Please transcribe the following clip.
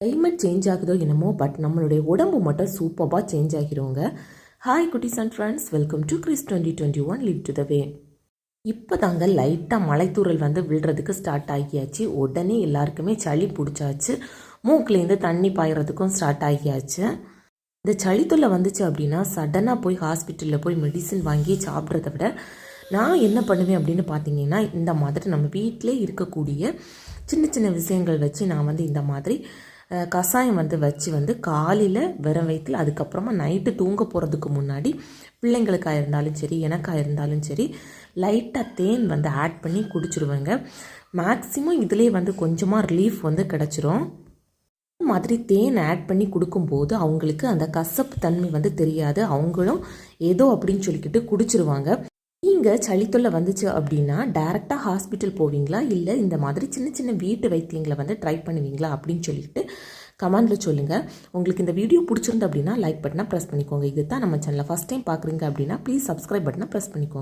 Climate change ஆகுதோ என்னமோ but நம்மளுடைய உடம்பு மட்டும் சூப்பராக சேஞ்ச் ஆகிருவோங்க hi குட்டிஸ் and friends welcome to Chris twenty twenty one live to the way இப்போ தாங்க லைட்டாக மலைத்தூரல் வந்து விழுறதுக்கு ஸ்டார்ட் ஆகியாச்சு. உடனே எல்லாருக்குமே சளி பிடிச்சாச்சு. மூக்குலேருந்து தண்ணி பாயறதுக்கும் ஸ்டார்ட் ஆகியாச்சு. இந்த சளித்துள்ள வந்துச்சு அப்படின்னா சடனாக போய் ஹாஸ்பிட்டலில் போய் மெடிசின் வாங்கி சாப்பிட்றத விட நான் என்ன பண்ணுவேன் அப்படின்னு பார்த்தீங்கன்னா இந்த மாதிரி நம்ம வீட்டிலே இருக்கக்கூடிய சின்ன சின்ன விஷயங்கள் வச்சு நான் வந்து இந்த மாதிரி கஷாயம் வந்து வச்சு வந்து காலையில் வெறும் வயிற்றில் அதுக்கப்புறமா நைட்டு தூங்க போகிறதுக்கு முன்னாடி பிள்ளைங்களுக்காக இருந்தாலும் சரி எனக்காக இருந்தாலும் சரி லைட்டாக தேன் வந்து ஆட் பண்ணி குடிச்சிருவேங்க. மேக்ஸிமம் இதுலேயே வந்து கொஞ்சமாக ரிலீஃப் வந்து கிடச்சிரும். மாதிரி தேன் ஆட் பண்ணி கொடுக்கும்போது அவங்களுக்கு அந்த கசப்பு தன்மை வந்து தெரியாது. அவங்களும் ஏதோ அப்படின்னு சொல்லிக்கிட்டு குடிச்சிருவாங்க. நீங்கள் சளித்தொல்லை வந்துச்சு அப்படின்னா டேரெக்டாக ஹாஸ்பிட்டல் போவீங்களா? இல்லை இந்த மாதிரி சின்ன சின்ன வீட்டு வைத்தியங்களை வந்து ட்ரை பண்ணுவீங்களா? அப்படின்னு சொல்லிட்டு கமெண்டில் சொல்லுங்கள் உங்களுக்கு இந்த வீடியோ பிடிச்சிருந்து அப்படின்னா லைக் பட்டனை ப்ரெஸ் பண்ணிக்கோங்க. இது தான் நம்ம சேனலை ஃபஸ்ட் டைம் பார்க்குறீங்க அப்படின்னா ப்ளீஸ் சப்ஸ்கிரைப் பட்டனை ப்ரெஸ் பண்ணிக்கோங்க.